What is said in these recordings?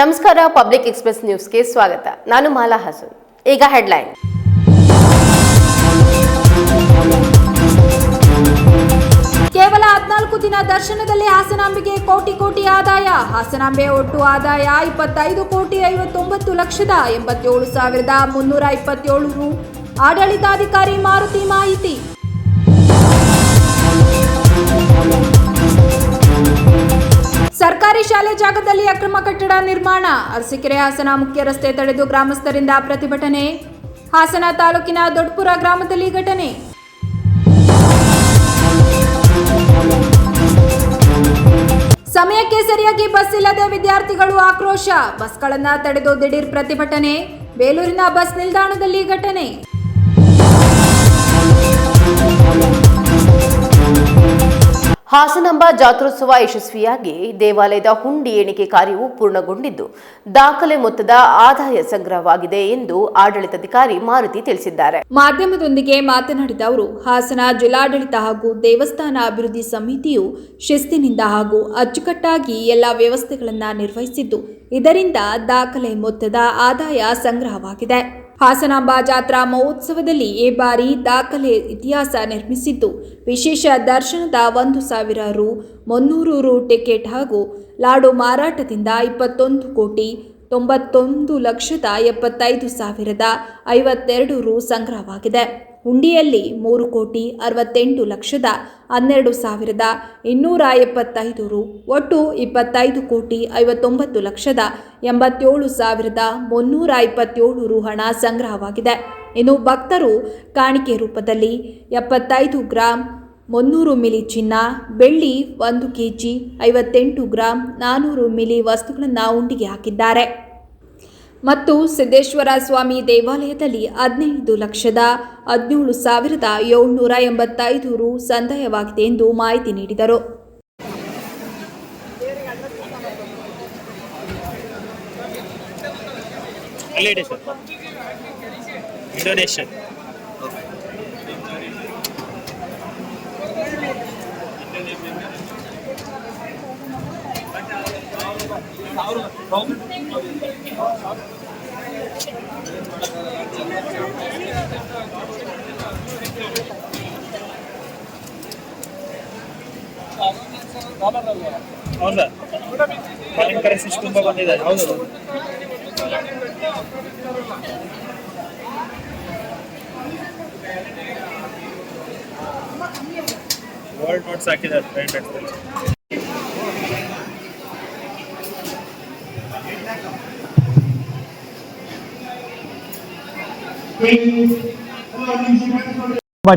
ನಮಸ್ಕಾರ public express ನ್ಯೂಸ್ಗೆ ಸ್ವಾಗತ. ನಾನು ಮಾಲಾ ಹಸನ್. ಈಗ ಹೆಡ್ಲೈನ್ ಕೇವಲ ಹದಿನಾಲ್ಕು ದಿನ ದರ್ಶನದಲ್ಲಿ ಹಾಸನಾಂಬೆಗೆ ಕೋಟಿ ಕೋಟಿ ಆದಾಯ. ಹಾಸನಾಂಬೆ ಒಟ್ಟು ಆದಾಯ ಇಪ್ಪತ್ತೈದು ಕೋಟಿ ಐವತ್ತೊಂಬತ್ತು ಲಕ್ಷದ ಎಂಬತ್ತೇಳು ಸಾವಿರದ ಮುನ್ನೂರ ಇಪ್ಪತ್ತೇಳು ರು. ಆಡಳಿತಾಧಿಕಾರಿ ಮಾರುತಿ ಮಾಹಿತಿ. ಸರ್ಕಾರಿ ಶಾಲೆ ಜಾಗದಲ್ಲಿ ಅಕ್ರಮ ಕಟ್ಟಡ ನಿರ್ಮಾಣ. ಅರಸೀಕೆರೆ ಹಾಸನ ಮುಖ್ಯ ರಸ್ತೆ ತಡೆದು ಗ್ರಾಮಸ್ಥರಿಂದ ಪ್ರತಿಭಟನೆ. ಹಾಸನ ತಾಲೂಕಿನ ದೊಡ್ಡಪುರ ಗ್ರಾಮದಲ್ಲಿ ಘಟನೆ. ಸಮಯಕ್ಕೆ ಸರಿಯಾಗಿ ಬಸ್ ಇಲ್ಲದೆ ವಿದ್ಯಾರ್ಥಿಗಳು ಆಕ್ರೋಶ. ಬಸ್ಗಳನ್ನ ತಡೆದು ದಿಢೀರ್ ಪ್ರತಿಭಟನೆ. ಬೇಲೂರಿನ ಬಸ್ ನಿಲ್ದಾಣದಲ್ಲಿ ಘಟನೆ. ಹಾಸನಾಂಬ ಜಾತ್ರೋತ್ಸವ ಯಶಸ್ವಿಯಾಗಿ ದೇವಾಲಯದ ಹುಂಡಿ ಎಣಿಕೆ ಕಾರ್ಯವು ಪೂರ್ಣಗೊಂಡಿದ್ದು, ದಾಖಲೆ ಮೊತ್ತದ ಆದಾಯ ಸಂಗ್ರಹವಾಗಿದೆ ಎಂದು ಆಡಳಿತಾಧಿಕಾರಿ ಮಾರುತಿ ತಿಳಿಸಿದ್ದಾರೆ. ಮಾಧ್ಯಮದೊಂದಿಗೆ ಮಾತನಾಡಿದ ಅವರು, ಹಾಸನ ಜಿಲ್ಲಾಡಳಿತ ಹಾಗೂ ದೇವಸ್ಥಾನ ಅಭಿವೃದ್ಧಿ ಸಮಿತಿಯು ಶಿಸ್ತಿನಿಂದ ಹಾಗೂ ಅಚ್ಚುಕಟ್ಟಾಗಿ ಎಲ್ಲ ವ್ಯವಸ್ಥೆಗಳನ್ನು ನಿರ್ವಹಿಸಿದ್ದು, ಇದರಿಂದ ದಾಖಲೆ ಮೊತ್ತದ ಆದಾಯ ಸಂಗ್ರಹವಾಗಿದೆ. ಹಾಸನಾಂಬ ಜಾತ್ರಾ ಮಹೋತ್ಸವದಲ್ಲಿ ಈ ಬಾರಿ ದಾಖಲೆ ಇತಿಹಾಸ ನಿರ್ಮಿಸಿದ್ದು. ವಿಶೇಷ ದರ್ಶನದ ಒಂದು ಸಾವಿರ ರು, ಮುನ್ನೂರು ರು ಟಿಕೆಟ್ ಹಾಗೂ ಲಾಡು ಮಾರಾಟದಿಂದ ಇಪ್ಪತ್ತೊಂದು ಕೋಟಿ, ತೊಂಬತ್ತೊಂದು ಲಕ್ಷದ ಎಪ್ಪತ್ತೈದು ಸಾವಿರದ ಐವತ್ತೆರಡು ರು ಸಂಗ್ರಹವಾಗಿದೆ. ಹುಂಡಿಯಲ್ಲಿ ಮೂರು ಕೋಟಿ ಅರವತ್ತೆಂಟು ಲಕ್ಷದ ಹನ್ನೆರಡು ಸಾವಿರದ ಇನ್ನೂರ ಎಪ್ಪತ್ತೈದು ರು ಒಟ್ಟು ಇಪ್ಪತ್ತೈದು ಕೋಟಿ ಐವತ್ತೊಂಬತ್ತು ಲಕ್ಷದ ಎಂಬತ್ತೇಳು ಸಾವಿರದ ಮುನ್ನೂರ ಇಪ್ಪತ್ತೇಳು ರು ಹಣ ಸಂಗ್ರಹವಾಗಿದೆ. ಇನ್ನು ಭಕ್ತರು ಕಾಣಿಕೆ ರೂಪದಲ್ಲಿ ಎಪ್ಪತ್ತೈದು ಗ್ರಾಂ ಮುನ್ನೂರು ಮಿಲಿ ಚಿನ್ನ, ಬೆಳ್ಳಿ ಒಂದು ಕೆಜಿ ಐವತ್ತೆಂಟು ಗ್ರಾಂ ನಾನ್ನೂರು ಮಿಲಿ ವಸ್ತುಗಳನ್ನು ಉಂಡಿಗೆ ಹಾಕಿದ್ದಾರೆ. ಮತ್ತು ಸಿದ್ದೇಶ್ವರ ಸ್ವಾಮಿ ದೇವಾಲಯದಲ್ಲಿ ಹದಿನೈದು ಲಕ್ಷದ ಹದಿನೇಳು ಸಾವಿರದ ಏಳ್ನೂರ ಎಂಬತ್ತೈದು ರು ಸಂದಾಯವಾಗಿದೆ ಎಂದು ಮಾಹಿತಿ ನೀಡಿದರು. ಹೌದಾ? ಫಾರಿನ್ ಕರೆನ್ಸಿ ತುಂಬಾ ಬಂದಿದೆ. ಹೌದು. ಗೋಲ್ಡ್ ನೋಟ್ಸ್ ಹಾಕಿದ್ದಾರೆ. ಬ್ರ್ಯಾಂಡೆಡ್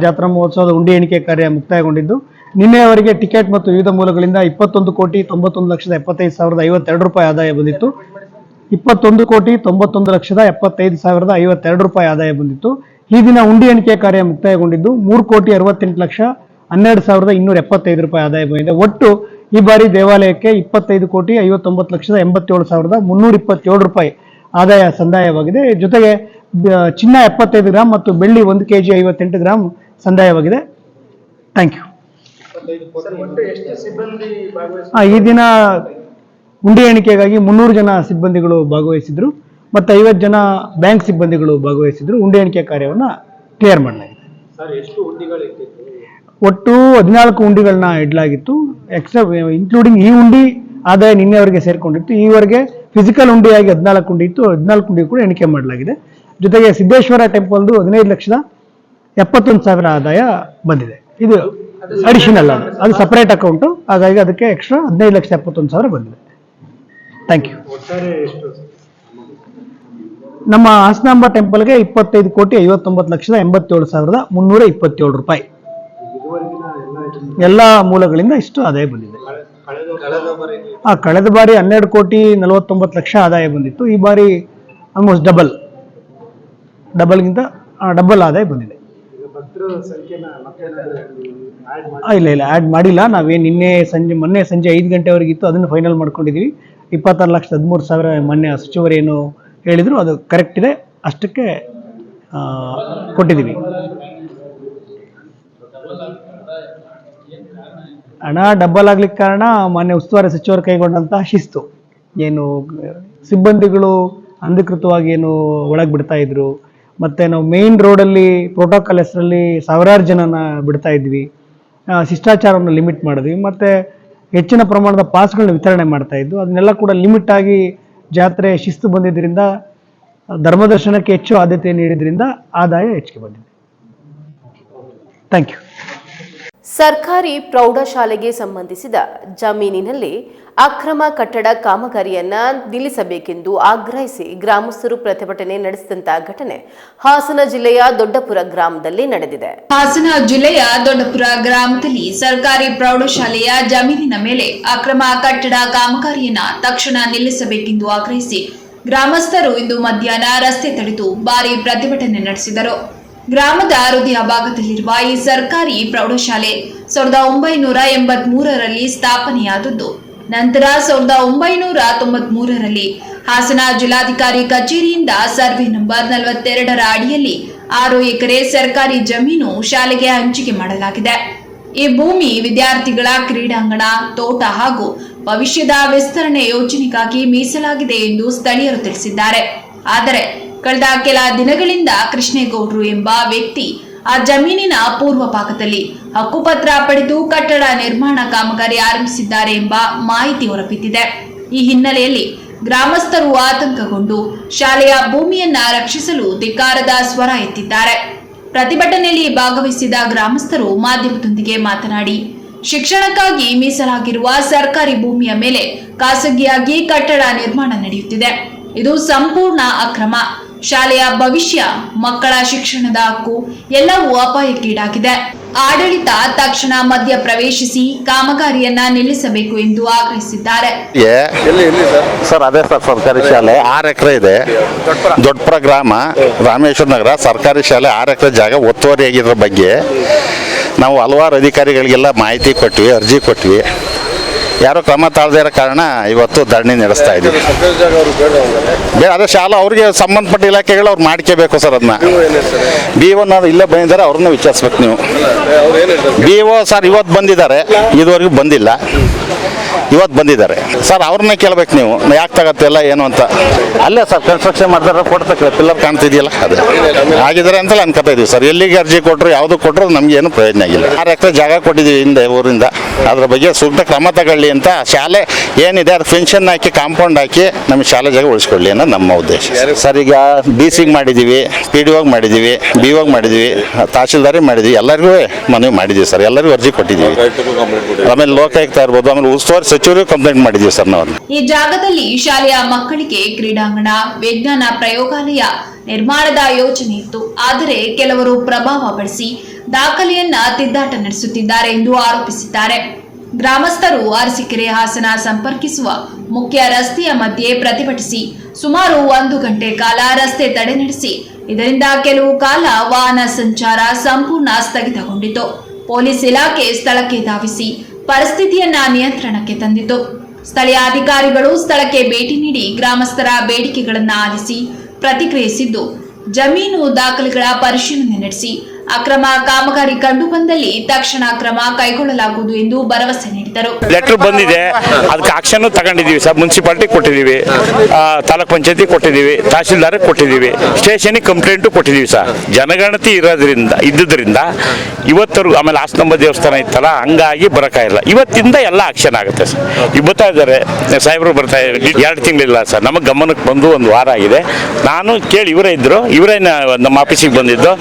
ಜಾತ್ರಾ ಮಹೋತ್ಸವದ ಉಂಡಿ ಎಣಿಕೆ ಕಾರ್ಯ ಮುಕ್ತಾಯಗೊಂಡಿದ್ದು, ನಿನ್ನೆಯವರೆಗೆ ಟಿಕೆಟ್ ಮತ್ತು ವಿವಿಧ ಮೂಲಗಳಿಂದ ಇಪ್ಪತ್ತೊಂದು ಕೋಟಿ ತೊಂಬತ್ತೊಂದು ಲಕ್ಷದ ಎಪ್ಪತ್ತೈದು ಸಾವಿರದ ಐವತ್ತೆರಡು ರೂಪಾಯಿ ಆದಾಯ ಬಂದಿತ್ತು. ಇಪ್ಪತ್ತೊಂದು ಕೋಟಿ ತೊಂಬತ್ತೊಂದು ಲಕ್ಷದ ಎಪ್ಪತ್ತೈದು ಸಾವಿರದ ಐವತ್ತೆರಡು ರೂಪಾಯಿ ಆದಾಯ ಬಂದಿತ್ತು. ಈ ದಿನ ಉಂಡಿ ಎಣಿಕೆ ಕಾರ್ಯ ಮುಕ್ತಾಯಗೊಂಡಿದ್ದು, ಮೂರು ಕೋಟಿ ಅರವತ್ತೆಂಟು ಲಕ್ಷ ಹನ್ನೆರಡು ಸಾವಿರದ ಇನ್ನೂರ ಎಪ್ಪತ್ತೈದು ರೂಪಾಯಿ ಆದಾಯ ಬಂದಿದೆ. ಒಟ್ಟು ಈ ಬಾರಿ ದೇವಾಲಯಕ್ಕೆ ಇಪ್ಪತ್ತೈದು ಕೋಟಿ ಐವತ್ತೊಂಬತ್ತು ಲಕ್ಷದ ಎಂಬತ್ತೇಳು ಸಾವಿರದ ಮುನ್ನೂರ ಇಪ್ಪತ್ತೇಳು ರೂಪಾಯಿ ಆದಾಯ ಸಂದಾಯವಾಗಿದೆ. ಜೊತೆಗೆ ಚಿನ್ನ ಎಪ್ಪತ್ತೈದು ಗ್ರಾಮ್ ಮತ್ತು ಬೆಳ್ಳಿ ಒಂದು ಕೆ ಜಿ ಐವತ್ತೆಂಟು ಗ್ರಾಮ್ ಸಂದಾಯವಾಗಿದೆ. ಥ್ಯಾಂಕ್ ಯು ಈ ದಿನ ಉಂಡಿ ಎಣಿಕೆಗಾಗಿ ಮುನ್ನೂರು ಜನ ಸಿಬ್ಬಂದಿಗಳು ಭಾಗವಹಿಸಿದ್ರು ಮತ್ತು ಐವತ್ತು ಜನ ಬ್ಯಾಂಕ್ ಸಿಬ್ಬಂದಿಗಳು ಭಾಗವಹಿಸಿದ್ರು. ಉಂಡಿ ಎಣಿಕೆ ಕಾರ್ಯವನ್ನು ಕ್ಲಿಯರ್ ಮಾಡಲಾಗಿದೆ. ಒಟ್ಟು ಹದಿನಾಲ್ಕು ಉಂಡಿಗಳನ್ನ ಇಡಲಾಗಿತ್ತು. ಎಕ್ಸ್ಟ್ರಾ ಇನ್ಕ್ಲೂಡಿಂಗ್ ಈ ಉಂಡಿ ಆದಾಯ ನಿನ್ನೆವರೆಗೆ ಸೇರಿಕೊಂಡಿತ್ತು. ಈವರೆಗೆ ಫಿಸಿಕಲ್ ಉಂಡಿಯಾಗಿ ಹದಿನಾಲ್ಕು ಉಂಡಿ ಇತ್ತು. ಹದಿನಾಲ್ಕು ಉಂಡಿ ಕೂಡ ಎಣಿಕೆ ಮಾಡಲಾಗಿದೆ. ಜೊತೆಗೆ ಸಿದ್ದೇಶ್ವರ ಟೆಂಪಲ್ದು ಹದಿನೈದು ಲಕ್ಷದ ಎಪ್ಪತ್ತೊಂದು ಸಾವಿರ ಆದಾಯ ಬಂದಿದೆ. ಇದು ಅಡಿಷನಲ್ ಅದು. ಅದು ಸಪರೇಟ್ ಅಕೌಂಟು ಹಾಗಾಗಿ ಅದಕ್ಕೆ ಎಕ್ಸ್ಟ್ರಾ ಹದಿನೈದು ಲಕ್ಷದ ಎಪ್ಪತ್ತೊಂದು ಸಾವಿರ ಬಂದಿದೆ. ಥ್ಯಾಂಕ್ ಯು ನಮ್ಮ ಹಾಸನಾಂಬ ಟೆಂಪಲ್ಗೆ ಇಪ್ಪತ್ತೈದು ಕೋಟಿ ಐವತ್ತೊಂಬತ್ತು ಲಕ್ಷದ ಎಂಬತ್ತೇಳು ಸಾವಿರದ ಮುನ್ನೂರ ಇಪ್ಪತ್ತೇಳು ರೂಪಾಯಿ. ಎಲ್ಲ ಮೂಲಗಳಿಂದ ಇಷ್ಟು ಆದಾಯ ಬಂದಿದೆ. ಆ ಕಳೆದ ಬಾರಿ ಹನ್ನೆರಡು ಕೋಟಿ ನಲವತ್ತೊಂಬತ್ತು ಲಕ್ಷ ಆದಾಯ ಬಂದಿತ್ತು. ಈ ಬಾರಿ ಆಲ್ಮೋಸ್ಟ್ ಡಬಲ್ ಡಬಲ್ಗಿಂತ ಡಬಲ್ ಆದಾಯ ಬಂದಿದೆ. ಇಲ್ಲ ಇಲ್ಲ ಆ್ಯಡ್ ಮಾಡಿಲ್ಲ. ನಾವೇನು ನಿನ್ನೆ ಸಂಜೆ, ಮೊನ್ನೆ ಸಂಜೆ ಐದು ಗಂಟೆವರೆಗೆ ಇತ್ತು. ಅದನ್ನು ಫೈನಲ್ ಮಾಡ್ಕೊಂಡಿದ್ದೀವಿ ಇಪ್ಪತ್ತಾರು ಲಕ್ಷದ ಹದಿಮೂರು ಸಾವಿರ ಮೊನ್ನೆ ಸಚಿವರು ಏನು ಹೇಳಿದ್ರು, ಅದು ಕರೆಕ್ಟ್ ಇದೆ. ಅಷ್ಟಕ್ಕೆ ಕೊಟ್ಟಿದ್ದೀವಿ ಹಣ ಡಬ್ಬಲ್ ಆಗ್ಲಿಕ್ಕೆ ಕಾರಣ ಮೊನ್ನೆ ಉಸ್ತುವಾರಿ ಸಚಿವರು ಕೈಗೊಂಡಂತಹ ಶಿಸ್ತು. ಏನು, ಸಿಬ್ಬಂದಿಗಳು ಅಂಧಕೃತವಾಗಿ ಏನು ಒಳಗೆ ಬಿಡ್ತಾ ಇದ್ರು. ಮತ್ತು ನಾವು ಮೇನ್ ರೋಡಲ್ಲಿ ಪ್ರೋಟೋಕಾಲ್ ಹೆಸರಲ್ಲಿ ಸಾವಿರಾರು ಜನನ ಬಿಡ್ತಾ ಇದ್ವಿ. ಶಿಷ್ಟಾಚಾರವನ್ನು ಲಿಮಿಟ್ ಮಾಡಿದ್ವಿ. ಮತ್ತು ಹೆಚ್ಚಿನ ಪ್ರಮಾಣದ ಪಾಸ್ಗಳನ್ನ ವಿತರಣೆ ಮಾಡ್ತಾ ಇದ್ದು, ಅದನ್ನೆಲ್ಲ ಕೂಡ ಲಿಮಿಟ್ ಆಗಿ ಜಾತ್ರೆ ಶಿಸ್ತು ಬಂದಿದ್ದರಿಂದ ಧರ್ಮದರ್ಶನಕ್ಕೆ ಹೆಚ್ಚು ಆದ್ಯತೆ ನೀಡಿದ್ರಿಂದ ಆದಾಯ ಹೆಚ್ಚಿಗೆ ಬಂದಿದೆ. ಥ್ಯಾಂಕ್ ಯು ಸರ್ಕಾರಿ ಪ್ರೌಢಶಾಲೆಗೆ ಸಂಬಂಧಿಸಿದ ಜಮೀನಿನಲ್ಲಿ ಅಕ್ರಮ ಕಟ್ಟಡ ಕಾಮಗಾರಿಯನ್ನ ನಿಲ್ಲಿಸಬೇಕೆಂದು ಆಗ್ರಹಿಸಿ ಗ್ರಾಮಸ್ಥರು ಪ್ರತಿಭಟನೆ ನಡೆಸಿದಂತಹ ಘಟನೆ ಹಾಸನ ಜಿಲ್ಲೆಯ ದೊಡ್ಡಪುರ ಗ್ರಾಮದಲ್ಲಿ ನಡೆದಿದೆ. ಹಾಸನ ಜಿಲ್ಲೆಯ ದೊಡ್ಡಪುರ ಗ್ರಾಮದಲ್ಲಿ ಸರ್ಕಾರಿ ಪ್ರೌಢಶಾಲೆಯ ಜಮೀನಿನ ಮೇಲೆ ಅಕ್ರಮ ಕಟ್ಟಡ ಕಾಮಗಾರಿಯನ್ನ ತಕ್ಷಣ ನಿಲ್ಲಿಸಬೇಕೆಂದು ಆಗ್ರಹಿಸಿ ಗ್ರಾಮಸ್ಥರು ಇಂದು ಮಧ್ಯಾಹ್ನ ರಸ್ತೆ ತಡೆದು ಭಾರಿ ಪ್ರತಿಭಟನೆ ನಡೆಸಿದರು. ಗ್ರಾಮದ ಹೃದಯ ಭಾಗದಲ್ಲಿರುವ ಈ ಸರ್ಕಾರಿ ಪ್ರೌಢಶಾಲೆ ಸಾವಿರದ ಒಂಬೈನೂರ ಎಂಬತ್ ಮೂರರಲ್ಲಿ ಸ್ಥಾಪನೆಯಾದದ್ದು. ನಂತರ ಸಾವಿರದ ಒಂಬೈನೂರ ತೊಂಬತ್ ಮೂರರಲ್ಲಿ ಹಾಸನ ಜಿಲ್ಲಾಧಿಕಾರಿ ಕಚೇರಿಯಿಂದ ಸರ್ವೆ ನಂಬರ್ ನಲವತ್ತೆರಡರ ಅಡಿಯಲ್ಲಿ ಆರು ಎಕರೆ ಸರ್ಕಾರಿ ಜಮೀನು ಶಾಲೆಗೆ ಹಂಚಿಕೆ ಮಾಡಲಾಗಿದೆ. ಈ ಭೂಮಿ ವಿದ್ಯಾರ್ಥಿಗಳ ಕ್ರೀಡಾಂಗಣ, ತೋಟ ಹಾಗೂ ಭವಿಷ್ಯದ ವಿಸ್ತರಣೆ ಯೋಜನೆಗಾಗಿ ಮೀಸಲಾಗಿದೆ ಎಂದು ಸ್ಥಳೀಯರು ತಿಳಿಸಿದ್ದಾರೆ. ಆದರೆ ಕಳೆದ ಕೆಲ ದಿನಗಳಿಂದ ಕೃಷ್ಣೇಗೌಡರು ಎಂಬ ವ್ಯಕ್ತಿ ಆ ಜಮೀನಿನ ಪೂರ್ವ ಭಾಗದಲ್ಲಿ ಹಕ್ಕುಪತ್ರ ಪಡೆದು ಕಟ್ಟಡ ನಿರ್ಮಾಣ ಕಾಮಗಾರಿ ಆರಂಭಿಸಿದ್ದಾರೆ ಎಂಬ ಮಾಹಿತಿ ಹೊರಬಿದ್ದಿದೆ. ಈ ಹಿನ್ನೆಲೆಯಲ್ಲಿ ಗ್ರಾಮಸ್ಥರು ಆತಂಕಗೊಂಡು ಶಾಲೆಯ ಭೂಮಿಯನ್ನ ರಕ್ಷಿಸಲು ಧಿಕ್ಕಾರದ ಸ್ವರ ಎತ್ತಿದ್ದಾರೆ. ಪ್ರತಿಭಟನೆಯಲ್ಲಿ ಭಾಗವಹಿಸಿದ ಗ್ರಾಮಸ್ಥರು ಮಾಧ್ಯಮದೊಂದಿಗೆ ಮಾತನಾಡಿ, ಶಿಕ್ಷಣಕ್ಕಾಗಿ ಮೀಸಲಾಗಿರುವ ಸರ್ಕಾರಿ ಭೂಮಿಯ ಮೇಲೆ ಖಾಸಗಿಯಾಗಿ ಕಟ್ಟಡ ನಿರ್ಮಾಣ ನಡೆಯುತ್ತಿದೆ. ಇದು ಸಂಪೂರ್ಣ ಅಕ್ರಮ. ಶಾಲೆಯ ಭವಿಷ್ಯ ಮಕ್ಕಳ ಶಿಕ್ಷಣದ ಹಕ್ಕು ಎಲ್ಲವೂ ಅಪಾಯಕ್ಕೀಡಾಗಿದೆ ಆಡಳಿತ ತಕ್ಷಣ ಮಧ್ಯ ಪ್ರವೇಶಿಸಿ ಕಾಮಗಾರಿಯನ್ನ ನಿಲ್ಲಿಸಬೇಕು ಎಂದು ಆಗ್ರಹಿಸಿದ್ದಾರೆ. ಸರ್? ಅದೇ ಸರ್ ಸರ್ಕಾರಿ ಶಾಲೆ. ಆರು ಎಕರೆ ಇದೆ. ದೊಡ್ಡಪುರ. ಗ್ರಾಮ ರಾಮೇಶ್ವರ ನಗರ ಸರ್ಕಾರಿ ಶಾಲೆ ಆರು ಎಕರೆ ಜಾಗ ಒತ್ತುವರಿ ಆಗಿದ್ರ ಬಗ್ಗೆ ನಾವು ಹಲವಾರು ಅಧಿಕಾರಿಗಳಿಗೆಲ್ಲ ಮಾಹಿತಿ ಕೊಟ್ವಿ ಅರ್ಜಿ ಕೊಟ್ವಿ. ಯಾರೋ ಕ್ರಮ ತಾಳದೇ ಇರೋ ಕಾರಣ ಇವತ್ತು ಧರಣಿ ನಡೆಸ್ತಾ ಇದ್ದೀವಿ. ಬೇಡ ಅದೇ ಶಾಲಾ ಅವ್ರಿಗೆ ಸಂಬಂಧಪಟ್ಟ ಇಲಾಖೆಗಳು ಅವ್ರು ಮಾಡ್ಕೋಬೇಕು ಸರ್ ಅದನ್ನ ಬಿ ಒನ್ ಇಲ್ಲೇ ಬಂದಿದ್ದಾರೆ ಅವ್ರನ್ನ ವಿಚಾರಿಸ್ಬೇಕು ನೀವು. ಬಿ ಒ ಸರ್ ಇವತ್ತು ಬಂದಿದ್ದಾರೆ ಇದುವರೆಗೂ ಬಂದಿಲ್ಲ. ಇವತ್ತು ಬಂದಿದ್ದಾರೆ. ಸರ್ ಅವ್ರನ್ನೇ ಕೇಳ್ಬೇಕು ನೀವು. ಯಾಕೆ ತಗತ್ತಿಲ್ಲ ಏನು ಅಂತ. ಅಲ್ಲೇ ಸರ್ ಕನ್ಸ್ಟ್ರಕ್ಷನ್ ಮಾಡಿದ್ರೆ ಕೊಡ್ತಕ್ಕ ಪಿಲ್ಲರ್ ಕಾಣ್ತಿದೆಯಲ್ಲ? ಅದು. ಆಗಿದ್ದಾರೆ ಅಂತಲೇ ಅನ್ಕೋತಾ ಇದೀವಿ ಸರ್. ಎಲ್ಲಿಗೆ ಅರ್ಜಿ ಕೊಟ್ಟರು ಯಾವುದು ಕೊಟ್ಟರು ನಮ್ಗೆ ಏನು ಪ್ರಯೋಜನ ಆಗಿಲ್ಲ ಆರು ಎಕರೆ ಜಾಗ ಕೊಟ್ಟಿದ್ದೀವಿ ಹಿಂದೆ ಊರಿಂದ. ಅದ್ರ ಬಗ್ಗೆ ಸೂಕ್ತ ಕ್ರಮ ತಗೊಳ್ಳಿ ಅಂತ ಶಾಲೆ ಏನಿದೆ ಅದು ಪೆನ್ಷನ್ ಹಾಕಿ ಕಾಂಪೌಂಡ್ ಹಾಕಿ ನಮ್ಮ ಶಾಲೆ ಜಾಗ ಉಳಿಸ್ಕೊಳ್ಳಿ ಅನ್ನೋದು ನಮ್ಮ ಉದ್ದೇಶ. ಸರ್ ಈಗ ಬಿ ಸಿಗೆ ಮಾಡಿದ್ದೀವಿ ಪಿ ಡಿ ಒಗೆ ಮಾಡಿದ್ದೀವಿ ಬಿ ಒಗೆ ಮಾಡಿದ್ದೀವಿ ತಹಶೀಲ್ದಾರಿ ಮಾಡಿದ್ವಿ ಎಲ್ಲರಿಗೂ ಮನವಿ ಮಾಡಿದ್ದೀವಿ ಸರ್. ಎಲ್ಲರಿಗೂ ಅರ್ಜಿ ಕೊಟ್ಟಿದ್ದೀವಿ. ಆಮೇಲೆ ಲೋಕಾಯುಕ್ತ ಇರ್ಬೋದು ಆಮೇಲೆ ಉಸ್ತುವಾರಿ ಸಚಿವರಿಗೂ ಕಂಪ್ಲೇಂಟ್ ಮಾಡಿದ್ದೀವಿ ಸರ್ ನಾವು. ಈ ಜಾಗದಲ್ಲಿ ಶಾಲೆಯ ಮಕ್ಕಳಿಗೆ ಕ್ರೀಡಾಂಗಣ, ವಿಜ್ಞಾನ ಪ್ರಯೋಗಾಲಯ ನಿರ್ಮಾಣದ ಯೋಚನೆ ಇತ್ತು. ಆದರೆ ಕೆಲವರು ಪ್ರಭಾವ ಬಳಸಿ ದಾಖಲೆಯನ್ನ ತಿದ್ದಾಟ ನಡೆಸುತ್ತಿದ್ದಾರೆ ಎಂದು ಆರೋಪಿಸಿದ್ದಾರೆ. ಗ್ರಾಮಸ್ಥರು ಅರಸಿಕೆರೆ ಹಾಸನ ಸಂಪರ್ಕಿಸುವ ಮುಖ್ಯ ರಸ್ತೆಯ ಮಧ್ಯೆ ಪ್ರತಿಭಟಿಸಿ ಸುಮಾರು ಒಂದು ಗಂಟೆ ಕಾಲ ರಸ್ತೆ ತಡೆ ನಡೆಸಿ, ಇದರಿಂದ ಕೆಲವು ಕಾಲ ವಾಹನ ಸಂಚಾರ ಸಂಪೂರ್ಣ ಸ್ಥಗಿತಗೊಂಡಿತು. ಪೊಲೀಸ್ ಇಲಾಖೆ ಸ್ಥಳಕ್ಕೆ ಧಾವಿಸಿ ಪರಿಸ್ಥಿತಿಯನ್ನ ನಿಯಂತ್ರಣಕ್ಕೆ ತಂದಿತು ಸ್ಥಳೀಯ ಅಧಿಕಾರಿಗಳು ಸ್ಥಳಕ್ಕೆ ಭೇಟಿ ನೀಡಿ ಗ್ರಾಮಸ್ಥರ ಬೇಡಿಕೆಗಳನ್ನು ಆಲಿಸಿ ಪ್ರತಿಕ್ರಿಯಿಸಿದ್ದು. ಜಮೀನು ದಾಖಲೆಗಳ ಪರಿಶೀಲನೆ ನಡೆಸಿ ಅಕ್ರಮ ಕಾಮಗಾರಿ ಕಂಡು ಬಂದಲ್ಲಿ ತಕ್ಷಣ ಕ್ರಮ ಕೈಗೊಳ್ಳಲಾಗುವುದು ಎಂದು ಭರವಸೆ ನೀಡಿದರು. ಲೆಟರ್ ಬಂದಿದೆ. ಅದಕ್ಕೆ ಆಕ್ಷನ್ ತಗೊಂಡಿದ್ದೀವಿ ಸರ್. ಮುನ್ಸಿಪಾಲ್ಟಿ ಕೊಟ್ಟಿದ್ದೀವಿ. ತಾಲೂಕ್ ಪಂಚಾಯತಿ ಕೊಟ್ಟಿದ್ದೀವಿ. ತಹಶೀಲ್ದಾರ್ ಕೊಟ್ಟಿದ್ದೀವಿ. ಸ್ಟೇಷನಿಗೆ ಕಂಪ್ಲೇಂಟ್ ಕೊಟ್ಟಿದ್ದೀವಿ ಸರ್. ಜನಗಣತಿ ಇರೋದ್ರಿಂದ, ಇದ್ದುದರಿಂದ ಇವತ್ತರು, ಆಮೇಲೆ ಆಸ್ತಂಬ ದೇವಸ್ಥಾನ ಇತ್ತಲ್ಲ, ಹಂಗಾಗಿ ಬರೋಕ್ಕಾಗಿಲ್ಲ ಇವತ್ತಿಂದ ಎಲ್ಲ ಆಕ್ಷನ್ ಆಗುತ್ತೆ ಸರ್. ಈಗ ಇದ್ದಾರೆ. ಸಾಹೇಬರು ಬರ್ತಾ ಇದ್ದಾರೆ. ಎರಡು ತಿಂಗಳಿಲ್ಲ ಸರ್. ನಮ್ಮ ಗಮನಕ್ಕೆ ಬಂದು ಒಂದು ವಾರ ಆಗಿದೆ. ನಾನು ಕೇಳಿ, ಇವರೇ ಇದ್ರು. ಇವರೇ ನಮ್ಮ ಆಫೀಸಿಗೆ ಬಂದಿದ್ದು.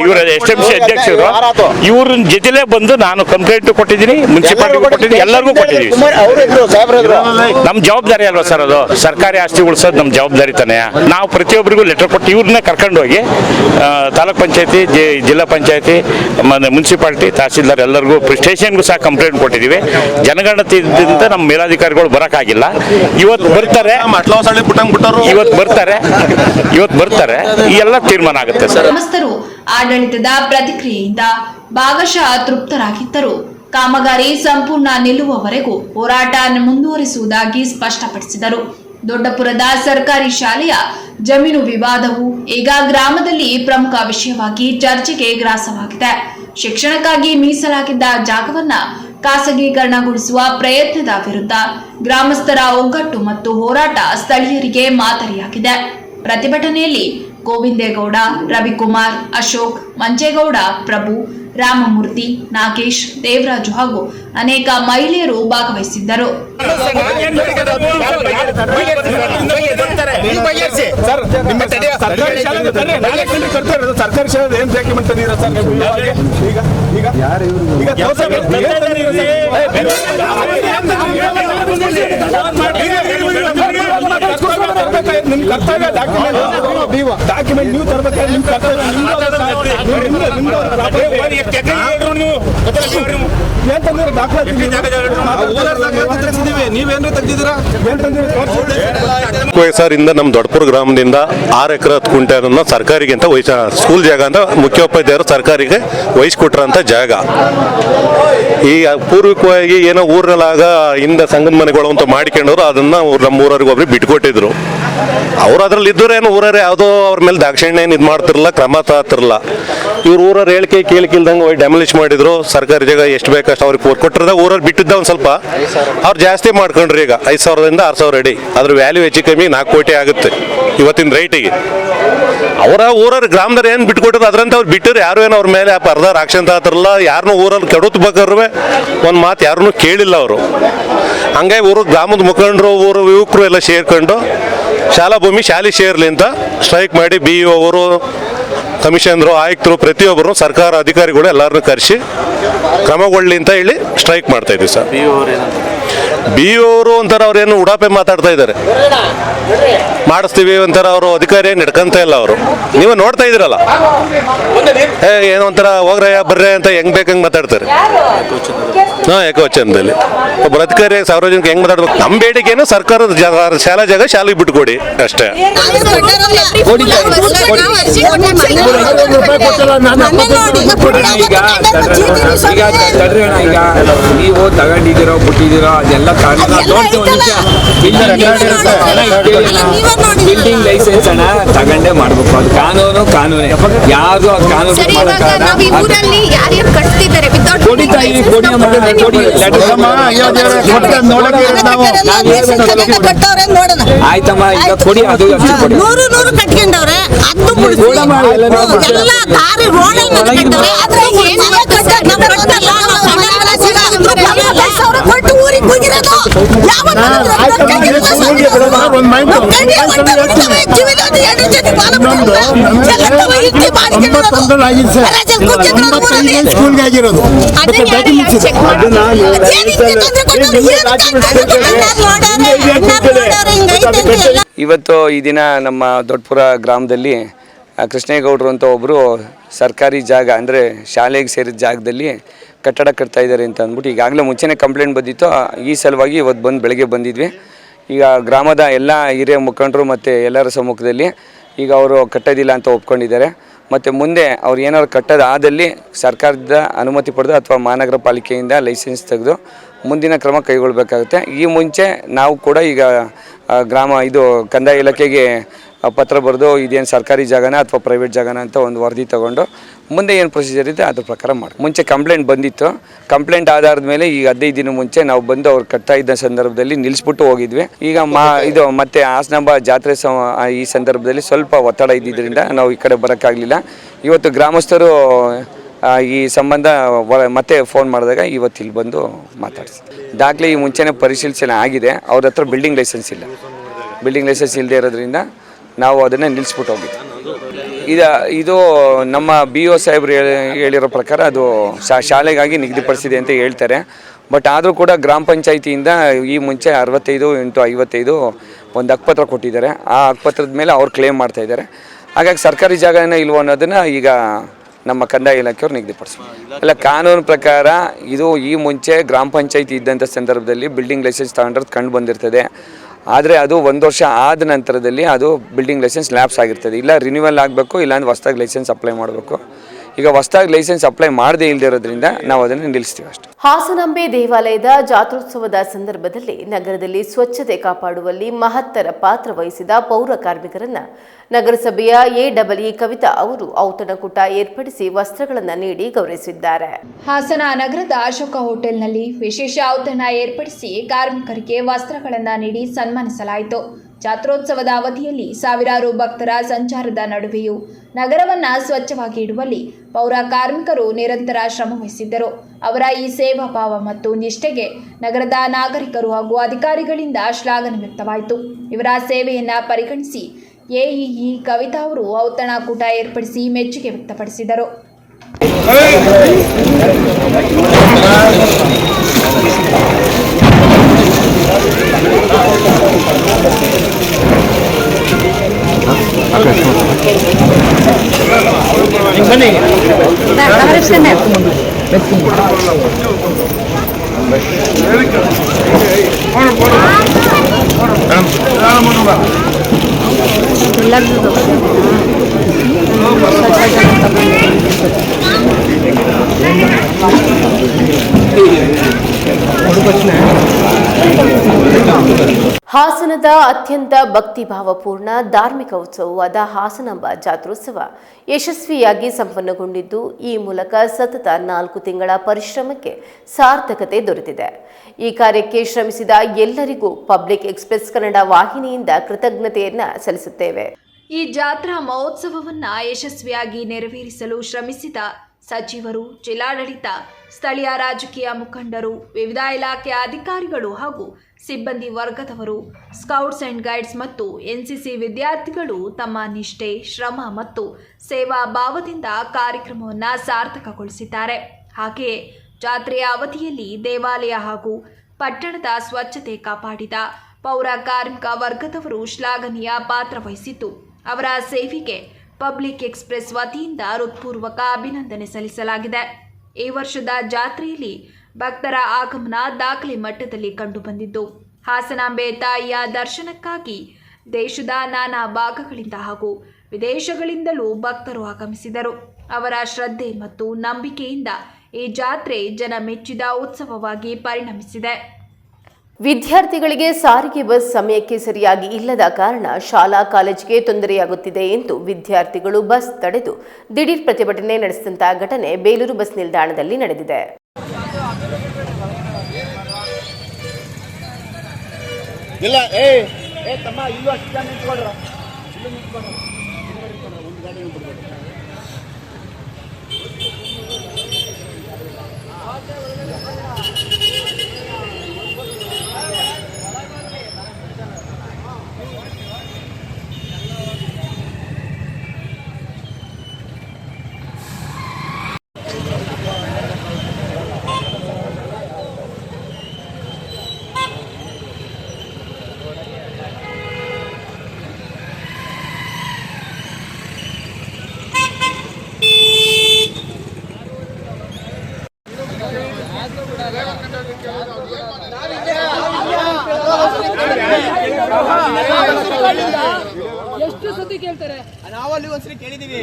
ಇವರ ಎಸ್ ಎಂ ಸಿ ಅಧ್ಯಕ್ಷರು ಇವ್ರ ಜೊತೆಲೇ ಬಂದು ನಾನು ಕಂಪ್ಲೇಂಟ್ ಕೊಟ್ಟಿದ್ದೀನಿ ಮುನ್ಸಿಪಾಲಿಟಿ ಕೊಟ್ಟಿದ್ದೀನಿ ಎಲ್ಲರಿಗೂ ಕೊಟ್ಟಿದ್ದೀವಿ. ನಮ್ಮ ಜವಾಬ್ದಾರಿ ಅಲ್ವಾ ಸರ್ ಅದು? ಸರ್ಕಾರಿ ಆಸ್ತಿ ಉಳಿಸೋದು ನಮ್ಮ ಜವಾಬ್ದಾರಿ ತಾನೇ? ನಾವು ಪ್ರತಿಯೊಬ್ಬರಿಗೂ ಲೆಟರ್ ಕೊಟ್ಟು ಇವ್ರನ್ನ ಕರ್ಕೊಂಡು ಹೋಗಿ ಆ, ತಾಲೂಕ್ ಪಂಚಾಯತಿ ಜಿಲ್ಲಾ ಪಂಚಾಯತಿ ಮುನ್ಸಿಪಾಲಿಟಿ ತಹಸೀಲ್ದಾರ್ ಎಲ್ಲರಿಗೂ ಸ್ಟೇಷನ್ಗೂ ಸಹ ಕಂಪ್ಲೇಂಟ್ ಕೊಟ್ಟಿದ್ದೀವಿ. ಜನಗಣತಿಯಿಂದ ನಮ್ಮ ಮೇಲಾಧಿಕಾರಿಗಳು ಬರೋಕ್ಕಾಗಿಲ್ಲ. ಇವತ್ತು ಬರ್ತಾರೆ. ಇವತ್ತು ಬರ್ತಾರೆ. ಇವತ್ತು ಬರ್ತಾರೆ. ಈ ಎಲ್ಲ ತೀರ್ಮಾನ ಆಗುತ್ತೆ ಸರ್. ಗ್ರಾಮಸ್ಥರು ಆಡಳಿತದ ಪ್ರತಿಕ್ರಿಯೆಯಿಂದ ಭಾಗಶಃ ತೃಪ್ತರಾಗಿದ್ದರು. ಕಾಮಗಾರಿ ಸಂಪೂರ್ಣ ನಿಲ್ಲುವವರೆಗೂ ಹೋರಾಟ ಮುಂದುವರಿಸುವುದಾಗಿ ಸ್ಪಷ್ಟಪಡಿಸಿದರು. ದೊಡ್ಡಪುರದ ಸರ್ಕಾರಿ ಶಾಲೆಯ ಜಮೀನು ವಿವಾದವು ಈಗ ಗ್ರಾಮದಲ್ಲಿ ಪ್ರಮುಖ ವಿಷಯವಾಗಿ ಚರ್ಚೆಗೆ ಗ್ರಾಸವಾಗಿದೆ. ಶಿಕ್ಷಣಕ್ಕಾಗಿ ಮೀಸಲಾಗಿದ್ದ ಜಾಗವನ್ನ ಖಾಸಗೀಕರಣಗೊಳಿಸುವ ಪ್ರಯತ್ನದ ವಿರುದ್ಧ ಗ್ರಾಮಸ್ಥರ ಒಗ್ಗಟ್ಟು ಮತ್ತು ಹೋರಾಟ ಸ್ಥಳೀಯರಿಗೆ ಮಾದರಿಯಾಗಿದೆ. ಪ್ರತಿಭಟನೆಯಲ್ಲಿ ಗೋವಿಂದೇಗೌಡ, ರವಿಕುಮಾರ್, ಅಶೋಕ್, ಮಂಜೇಗೌಡ, ಪ್ರಭು, ರಾಮಮೂರ್ತಿ, ನಾಗೇಶ್, ದೇವರಾಜು ಹಾಗೂ ಅನೇಕ ಮಹಿಳೆಯರು ಭಾಗವಹಿಸಿದ್ದರು. ಸರ್ಕಾರಿ ಶಾಲೆ ಏನ್ ತಂದಿರ ಸರ್ ನೀವು ಇವಾಗ? ಈಗ ಈಗ ಈಗ ತೋರ್ಸಕ್ಕೆ ಏನ್ ತಂದಿದ್ದೀರಿ ಸರ್? ನಿಮ್ ಕರ್ತವ್ಯ ಡಾಕ್ಯುಮೆಂಟ್ ಡಾಕ್ಯುಮೆಂಟ್ ನೀವು ತರಬೇಕಾದ್ರೆ ನಿಮ್ ಕರ್ತವ್ಯ ನಿಮ್ದು ನಿಮ್ದು ಏನ್ ತಂದಿರ ದಾಖಲಾತಿ ನೀವೇನ್ರಿ ತೆಗ್ದಿದ್ದೀರಾ ಏನ್ ತಂದಿರ ತೋರ್ಸಿ ಸರ್ ಇಂದ ನಮ್ಮ ದೊಡ್ಡಪುರ ಗ್ರಾಮದಿಂದ ಆರು ಎಕರೆ ಹತ್ತು ಕುಂಟೆ ಅದನ್ನ ಸರ್ಕಾರಿಗೆ ಅಂತ ವಹಿಸ ಸ್ಕೂಲ್ ಜಾಗ ಅಂತ ಮುಖ್ಯೋಪಾಧ್ಯಾಯರು ಸರ್ಕಾರಿಗೆ ವಹಿಸ್ಕೊಟ್ರಂತ ಜಾಗ. ಈ ಪೂರ್ವಿಕವಾಗಿ ಏನೋ ಊರಲ್ಲಾಗ ಹಿಂದೆ ಸಂಘದ ಮನೆಗಳು ಅಂತ ಮಾಡ್ಕೊಂಡವ್ರು, ಅದನ್ನ ನಮ್ಮ ಊರವ್ರಿಗೆ ಒಬ್ರಿಗೆ ಬಿಟ್ಕೊಟ್ಟಿದ್ರು. ಅವ್ರು ಅದ್ರಲ್ಲಿ ಇದ್ದವ್ರೇನು ಊರವ್ರು, ಯಾವುದೋ ಅವ್ರ ಮೇಲೆ ದಾಕ್ಷಿಣ್ಯ ಏನು ಇದು ಮಾಡ್ತಿರಲ್ಲ ಕ್ರಮ ತಗತ್ತಿರಲ್ಲ ಇವ್ರು ಊರವ್ರ ಹೇಳಿಕೆ ಕೇಳಿಕಿಲ್ದಂಗೆ ಹೋಗಿ ಡೆಮಲಿಷ್ ಮಾಡಿದ್ರು, ಸರ್ಕಾರಿ ಜಾಗ ಎಷ್ಟು ಬೇಕಷ್ಟು ಅವ್ರಿಗೆ ಕೊಟ್ಟಿರದ ಊರಲ್ಲಿ ಬಿಟ್ಟಿದ್ದ ಒಂದು ಸ್ವಲ್ಪ. ಅವ್ರು ಜಾಸ್ತಿ ಮಾಡ್ಕೊಂಡ್ರಿ ಈಗ, ಐದು ಸಾವಿರದಿಂದ ಆರು ಸಾವಿರ ಅಡಿ. ಅದ್ರ ವ್ಯಾಲ್ಯೂ ಹೆಚ್ಚು ಕಮ್ಮಿ ನಾಲ್ಕು ಕೋಟಿ ಆಗುತ್ತೆ ಇವತ್ತಿನ ರೈಟಿಗೆ ಅವರ ಊರವ್ರ ಗ್ರಾಮದವ್ರು ಏನು ಬಿಟ್ಕೊಟ್ಟಿದ್ರು ಅದ್ರಂತ ಅವ್ರು ಬಿಟ್ಟರು ಯಾರು ಏನು ಅವ್ರ ಮೇಲೆ ಅರ್ಧ ರಾಕ್ಷಂತ ಆತಾರಲ್ಲ ಯಾರನ್ನೂ ಊರಲ್ಲಿ ಕೆಡತ್ ಬೇಕಾದ್ರೆ ಒಂದು ಮಾತು ಯಾರನ್ನೂ ಕೇಳಿಲ್ಲ ಅವರು. ಹಂಗಾಗಿ ಊರು ಗ್ರಾಮದ ಮುಖಂಡರು, ಊರು ಯುವಕರು ಎಲ್ಲ ಸೇರ್ಕೊಂಡು ಶಾಲಾ ಭೂಮಿ ಶಾಲೆ ಸೇರ್ಲಿಂತ ಸ್ಟ್ರೈಕ್ ಮಾಡಿ ಬಿ ಇ ಅವರು, ಕಮಿಷನರು, ಆಯುಕ್ತರು, ಪ್ರತಿಯೊಬ್ಬರು ಸರ್ಕಾರ ಅಧಿಕಾರಿಗಳು ಎಲ್ಲರನ್ನೂ ಕರೆಸಿ ಕ್ರಮಗೊಳ್ಳಿ ಅಂತ ಹೇಳಿ ಸ್ಟ್ರೈಕ್ ಮಾಡ್ತಾ ಇದ್ದೀವಿ ಸರ್. ಬಿ ಅವರು ಒಂಥರ ಅವ್ರೇನು ಉಡಾಪೆ ಮಾತಾಡ್ತಾ ಇದ್ದಾರೆ. ಮಾಡಿಸ್ತೀವಿ ಒಂಥರ ಅವರು ಅಧಿಕಾರಿ ನಡ್ಕಂತ ಇಲ್ಲ ಅವರು. ನೀವು ನೋಡ್ತಾ ಇದ್ದೀರಲ್ಲ? ಏ, ಏನೋ ಒಂಥರ ಹೋಗ್ರಯ್ಯ ಬರ್ರೆ ಅಂತ ಹೆಂಗ್ ಬೇಕಂಗ್ ಮಾತಾಡ್ತಾರೆ. ಹಾಂ, ಏಕವಚನದಲ್ಲಿ. ಒಬ್ಬರು ಅಧಿಕಾರಿ ಸಾರ್ವಜನಿಕ ಹೆಂಗ್ ಮಾತಾಡ್ಬೇಕು? ನಮ್ಮ ಬೇಡಿಕೆನು ಸರ್ಕಾರದ ಶಾಲಾ ಜಾಗ ಶಾಲೆಗೆ ಬಿಟ್ಕೊಡಿ, ಅಷ್ಟೇ. ಈಗ ಈಗ ಈಗ. ನೀವು ತಗೊಂಡಿದ್ದೀರೋ, ಬಿಟ್ಟಿದ್ದೀರೋ, ಅದೆಲ್ಲ ಒಂದು ಬಿಲ್ಡಿಂಗ್ ಲೈಸೆನ್ಸ್ ಅಣ್ಣ ತಗೊಂಡೇ ಮಾಡ್ಬೇಕು ಅದು ಕಾನೂನು ಕಾನೂನೇ ಯಾರು ಅದು ಕಾನೂನು ಕೊಡಿ ಅಮ್ಮ, ಕೊಡಿ. ಅಮ್ಮ, ಆಯ್ತಮ್ಮ ಈಗ ಕೊಡಿ ಅದು ಕೊಡಿ ನೂರು ನೂರು ಕಟ್ಕೊಂಡವ್ರೆ ಎಲ್ಲ. ಎಲ್ಲ ದಾರಿ ಆದ್ರೆ ಕೊಟ್ಟು ಊರಿಗೆ ಹೋಗಿರೋದು ಇವತ್ತು ಈ ದಿನ ನಮ್ಮ ದೊಡ್ಡಪುರ ಗ್ರಾಮದಲ್ಲಿ ಕೃಷ್ಣೇಗೌಡರು ಅಂತ ಒಬ್ಬರು ಸರ್ಕಾರಿ ಜಾಗ ಅಂದರೆ ಶಾಲೆಗೆ ಸೇರಿದ ಜಾಗದಲ್ಲಿ ಕಟ್ಟಡ ಕಟ್ತಾ ಇದ್ದಾರೆ ಅಂತ ಅಂದ್ಬಿಟ್ಟು ಈಗಾಗಲೇ ಮುಂಚೆನೇ ಕಂಪ್ಲೇಂಟ್ ಬಂದಿತ್ತು. ಈ ಸಲುವಾಗಿ ಇವತ್ತು ಬಂದು ಬೆಳಗ್ಗೆ ಬಂದಿದ್ವಿ. ಈಗ ಗ್ರಾಮದ ಎಲ್ಲ ಹಿರಿಯ ಮುಖಂಡರು ಮತ್ತು ಎಲ್ಲರ ಸಮ್ಮುಖದಲ್ಲಿ ಈಗ ಅವರು ಕಟ್ಟೋದಿಲ್ಲ ಅಂತ ಒಪ್ಕೊಂಡಿದ್ದಾರೆ. ಮತ್ತು ಮುಂದೆ ಅವ್ರು ಏನಾದ್ರು ಕಟ್ಟೋದಾದಲ್ಲಿ ಸರ್ಕಾರದ ಅನುಮತಿ ಪಡೆದು ಅಥವಾ ಮಹಾನಗರ ಪಾಲಿಕೆಯಿಂದ ಲೈಸೆನ್ಸ್ ತೆಗೆದು ಮುಂದಿನ ಕ್ರಮ ಕೈಗೊಳ್ಳಬೇಕಾಗುತ್ತೆ ಈ ಮುಂಚೆ ನಾವು ಕೂಡ ಈಗ ಗ್ರಾಮ ಇದು ಕಂದಾಯ ಇಲಾಖೆಗೆ ಪತ್ರ ಬರೆದು ಇದೇನು ಸರ್ಕಾರಿ ಜಾಗನ ಅಥವಾ ಪ್ರೈವೇಟ್ ಜಾಗನ? ಅಂತ ಒಂದು ವರದಿ ತಗೊಂಡು, ಮುಂದೆ ಏನು ಪ್ರೊಸೀಜರ್ ಇದೆ ಅದ್ರ ಪ್ರಕಾರ ಮಾಡಿ. ಮುಂಚೆ ಕಂಪ್ಲೇಂಟ್ ಬಂದಿತ್ತು. ಕಂಪ್ಲೇಂಟ್ ಆಧಾರದ ಮೇಲೆ ಈಗ ಹದಿನೈದು ದಿನ ಮುಂಚೆ ನಾವು ಬಂದು ಅವ್ರು ಕಟ್ತಾ ಇದ್ದ ಸಂದರ್ಭದಲ್ಲಿ ನಿಲ್ಲಿಸ್ಬಿಟ್ಟು ಹೋಗಿದ್ವಿ. ಈಗ ಮಾ, ಇದು ಮತ್ತೆ ಹಾಸನಾಂಬ ಜಾತ್ರೆ ಈ ಸಂದರ್ಭದಲ್ಲಿ ಸ್ವಲ್ಪ ಒತ್ತಡ ಇದ್ದಿದ್ದರಿಂದ ನಾವು ಈ ಕಡೆ ಬರೋಕ್ಕಾಗಲಿಲ್ಲ. ಇವತ್ತು ಗ್ರಾಮಸ್ಥರು ಈ ಸಂಬಂಧ ಮತ್ತೆ ಫೋನ್ ಮಾಡಿದಾಗ ಇವತ್ತು ಇಲ್ಲಿ ಬಂದು ಮಾತಾಡಿಸಿ ದಾಖಲೆ ಈ ಮುಂಚೆನೇ ಪರಿಶೀಲನೆ ಆಗಿದೆ. ಅವ್ರ ಹತ್ರ ಬಿಲ್ಡಿಂಗ್ ಲೈಸೆನ್ಸ್ ಇಲ್ಲ. ಬಿಲ್ಡಿಂಗ್ ಲೈಸೆನ್ಸ್ ಇಲ್ಲದೆ ಇರೋದ್ರಿಂದ ನಾವು ಅದನ್ನು ನಿಲ್ಲಿಸ್ಬಿಟ್ಟು ಹೋಗಿದ್ವಿ ಇದು ಇದು ನಮ್ಮ ಬಿ ಒ ಸಾಹೇಬ್ರು ಹೇಳಿ- ಹೇಳಿರೋ ಪ್ರಕಾರ ಅದು ಶಾಲೆಗಾಗಿ ನಿಗದಿಪಡಿಸಿದೆ ಅಂತ ಹೇಳ್ತಾರೆ. ಬಟ್ ಆದರೂ ಕೂಡ ಗ್ರಾಮ ಪಂಚಾಯಿತಿಯಿಂದ ಈ ಮುಂಚೆ ಅರವತ್ತೈದು ಇಂಟು ಐವತ್ತೈದು ಒಂದು ಅಕ್ಪತ್ರ ಕೊಟ್ಟಿದ್ದಾರೆ. ಆ ಅಕ್ಪತ್ರದ ಮೇಲೆ ಅವ್ರು ಕ್ಲೇಮ್ ಮಾಡ್ತಾ ಇದ್ದಾರೆ. ಹಾಗಾಗಿ ಸರ್ಕಾರಿ ಜಾಗನ ಇಲ್ವೋ ಅನ್ನೋದನ್ನು ಈಗ ನಮ್ಮ ಕಂದಾಯ ಇಲಾಖೆಯವ್ರು ನಿಗದಿಪಡಿಸ್ತಾರೆ ಅಲ್ಲ, ಕಾನೂನು ಪ್ರಕಾರ ಇದು ಈ ಮುಂಚೆ ಗ್ರಾಮ ಪಂಚಾಯಿತಿ ಇದ್ದಂಥ ಸಂದರ್ಭದಲ್ಲಿ ಬಿಲ್ಡಿಂಗ್ ಲೈಸೆನ್ಸ್ ತಗೊಂಡ್ರೆ ಕಂಡು ಬಂದಿರ್ತದೆ. ಆದರೆ ಅದು ಒಂದು ವರ್ಷ ಆದ ನಂತರದಲ್ಲಿ ಅದು ಬಿಲ್ಡಿಂಗ್ ಲೈಸೆನ್ಸ್ ಲ್ಯಾಪ್ಸ್ ಆಗಿರ್ತದೆ. ಇಲ್ಲ ರಿನ್ಯೂವಲ್ ಆಗಬೇಕು, ಇಲ್ಲಾಂದ್ರೆ ಹೊಸ್ದಾಗಿ ಲೈಸೆನ್ಸ್ ಅಪ್ಲೈ ಮಾಡಬೇಕು. ಈಗ ಹೊಸದಾಗಿ ಲೈಸೆನ್ಸ್ ಅಪ್ಲೈ ಮಾಡದೇ ಇಲ್ದಿರೋದ್ರಿಂದ ನಾವು ಅದನ್ನು ನಿಲ್ಲಿಸ್ತೀವಿ ಅಷ್ಟೇ. ಹಾಸನಾಂಬೆ ದೇವಾಲಯದ ಜಾತ್ರೋತ್ಸವದ ಸಂದರ್ಭದಲ್ಲಿ ನಗರದಲ್ಲಿ ಸ್ವಚ್ಛತೆ ಕಾಪಾಡುವಲ್ಲಿ ಮಹತ್ತರ ಪಾತ್ರ ವಹಿಸಿದ ಪೌರ ಕಾರ್ಮಿಕರನ್ನ ನಗರಸಭೆಯ ಎ ಡಬಲ್ ಇ ಕವಿತಾ ಅವರು ಔತಣಕೂಟ ಏರ್ಪಡಿಸಿ ವಸ್ತ್ರಗಳನ್ನು ನೀಡಿ ಗೌರವಿಸಿದ್ದಾರೆ. ಹಾಸನ ನಗರದ ಅಶೋಕ ಹೋಟೆಲ್ನಲ್ಲಿ ವಿಶೇಷ ಔತಣ ಏರ್ಪಡಿಸಿ ಕಾರ್ಮಿಕರಿಗೆ ವಸ್ತ್ರಗಳನ್ನು ನೀಡಿ ಸನ್ಮಾನಿಸಲಾಯಿತು. ಜಾತ್ರೋತ್ಸವದ ಅವಧಿಯಲ್ಲಿ ಸಾವಿರಾರು ಭಕ್ತರ ಸಂಚಾರದ ನಡುವೆಯೂ ನಗರವನ್ನ ಸ್ವಚ್ಛವಾಗಿ ಇಡುವಲ್ಲಿ ಪೌರ ಕಾರ್ಮಿಕರು ನಿರಂತರ ಶ್ರಮವಹಿಸಿದ್ದರು ಅವರ ಈ ಸೇವಾ ಭಾವ ಮತ್ತು ನಿಷ್ಠೆಗೆ ನಗರದ ನಾಗರಿಕರು ಹಾಗೂ ಅಧಿಕಾರಿಗಳಿಂದ ಶ್ಲಾಘನೆ ವ್ಯಕ್ತವಾಯಿತು. ಇವರ ಸೇವೆಯನ್ನ ಪರಿಗಣಿಸಿ ಎಇಇ ಕವಿತಾ ಅವರು ಔತಣಕೂಟ ಏರ್ಪಡಿಸಿ ಮೆಚ್ಚುಗೆ ವ್ಯಕ್ತಪಡಿಸಿದರು. ஒரு பிரச்சனை ಹಾಸನದ ಅತ್ಯಂತ ಭಕ್ತಿಭಾವಪೂರ್ಣ ಧಾರ್ಮಿಕ ಉತ್ಸವವಾದ ಹಾಸನಂಬ ಜಾತ್ರೋತ್ಸವ ಯಶಸ್ವಿಯಾಗಿ ಸಂಪನ್ನಗೊಂಡಿದ್ದು, ಈ ಮೂಲಕ ಸತತ ನಾಲ್ಕು ತಿಂಗಳ ಪರಿಶ್ರಮಕ್ಕೆ ಸಾರ್ಥಕತೆ ದೊರೆತಿದೆ. ಈ ಕಾರ್ಯಕ್ಕೆ ಶ್ರಮಿಸಿದ ಎಲ್ಲರಿಗೂ ಪಬ್ಲಿಕ್ ಎಕ್ಸ್ಪ್ರೆಸ್ ಕನ್ನಡ ವಾಹಿನಿಯಿಂದ ಕೃತಜ್ಞತೆಯನ್ನ ಸಲ್ಲಿಸುತ್ತೇವೆ. ಈ ಜಾತ್ರಾ ಮಹೋತ್ಸವವನ್ನ ಯಶಸ್ವಿಯಾಗಿ ನೆರವೇರಿಸಲು ಶ್ರಮಿಸಿದ ಸಚಿವರು, ಜಿಲ್ಲಾಡಳಿತ ಸ್ಥಳೀಯ ರಾಜಕೀಯ ಮುಖಂಡರು, ವಿವಿಧ ಇಲಾಖೆಯ ಅಧಿಕಾರಿಗಳು ಹಾಗೂ ಸಿಬ್ಬಂದಿ ವರ್ಗದವರು, ಸ್ಕೌಟ್ಸ್ ಅಂಡ್ ಗೈಡ್ಸ್ ಮತ್ತು ಎನ್ಸಿಸಿ ವಿದ್ಯಾರ್ಥಿಗಳು ತಮ್ಮ ನಿಷ್ಠೆ, ಶ್ರಮ ಮತ್ತು ಸೇವಾ ಭಾವದಿಂದ ಕಾರ್ಯಕ್ರಮವನ್ನು ಸಾರ್ಥಕಗೊಳಿಸಿದ್ದಾರೆ. ಹಾಗೆಯೇ ಜಾತ್ರೆಯ ಅವಧಿಯಲ್ಲಿ ದೇವಾಲಯ ಹಾಗೂ ಪಟ್ಟಣದ ಸ್ವಚ್ಛತೆ ಕಾಪಾಡಿದ ಪೌರ ಕಾರ್ಮಿಕ ವರ್ಗದವರು ಶ್ಲಾಘನೀಯ ಪಾತ್ರ ವಹಿಸಿದ್ದು, ಅವರ ಸೇವೆಗೆ ಪಬ್ಲಿಕ್ ಎಕ್ಸ್ಪ್ರೆಸ್ ವತಿಯಿಂದ ಹೃತ್ಪೂರ್ವಕ ಅಭಿನಂದನೆ ಸಲ್ಲಿಸಲಾಗಿದೆ. ಈ ವರ್ಷದ ಜಾತ್ರೆಯಲ್ಲಿ ಭಕ್ತರ ಆಗಮನ ದಾಖಲೆ ಮಟ್ಟದಲ್ಲಿ ಕಂಡುಬಂದಿದ್ದು, ಹಾಸನಾಂಬೆ ತಾಯಿಯ ದರ್ಶನಕ್ಕಾಗಿ ದೇಶದ ನಾನಾ ಭಾಗಗಳಿಂದ ಹಾಗೂ ವಿದೇಶಗಳಿಂದಲೂ ಭಕ್ತರು ಆಗಮಿಸಿದರು. ಅವರ ಶ್ರದ್ಧೆ ಮತ್ತು ನಂಬಿಕೆಯಿಂದ ಈ ಜಾತ್ರೆ ಜನ ಮೆಚ್ಚಿದ ಉತ್ಸವವಾಗಿ ಪರಿಣಮಿಸಿದೆ. ವಿದ್ಯಾರ್ಥಿಗಳಿಗೆ ಸಾರಿಗೆ ಬಸ್ ಸಮಯಕ್ಕೆ ಸರಿಯಾಗಿ ಇಲ್ಲದ ಕಾರಣ ಶಾಲಾ ಕಾಲೇಜಿಗೆ ತೊಂದರೆಯಾಗುತ್ತಿದೆ ಎಂದು ವಿದ್ಯಾರ್ಥಿಗಳು ಬಸ್ ತಡೆದು ದಿಢೀರ್ ಪ್ರತಿಭಟನೆ ನಡೆಸಿದಂತಹ ಘಟನೆ ಬೇಲೂರು ಬಸ್ ನಿಲ್ದಾಣದಲ್ಲಿ ನಡೆದಿದೆ. ಇಲ್ಲ ಏ ಏ ತಮ್ಮ ಇಲ್ಲೂ ಅಷ್ಟು ಜನ ನಿಂತ್ಕೊಳ್ರ ಇಲ್ಲೂ ನಿಂತ್ಕೊಳ್ರ ಒಂದು ಗಾಡಿ ಬಿಡ್ಬೇಕು ನಾವಲ್ಲಿ ಒಂದ್ಸರಿ ಕೇಳಿದೀವಿ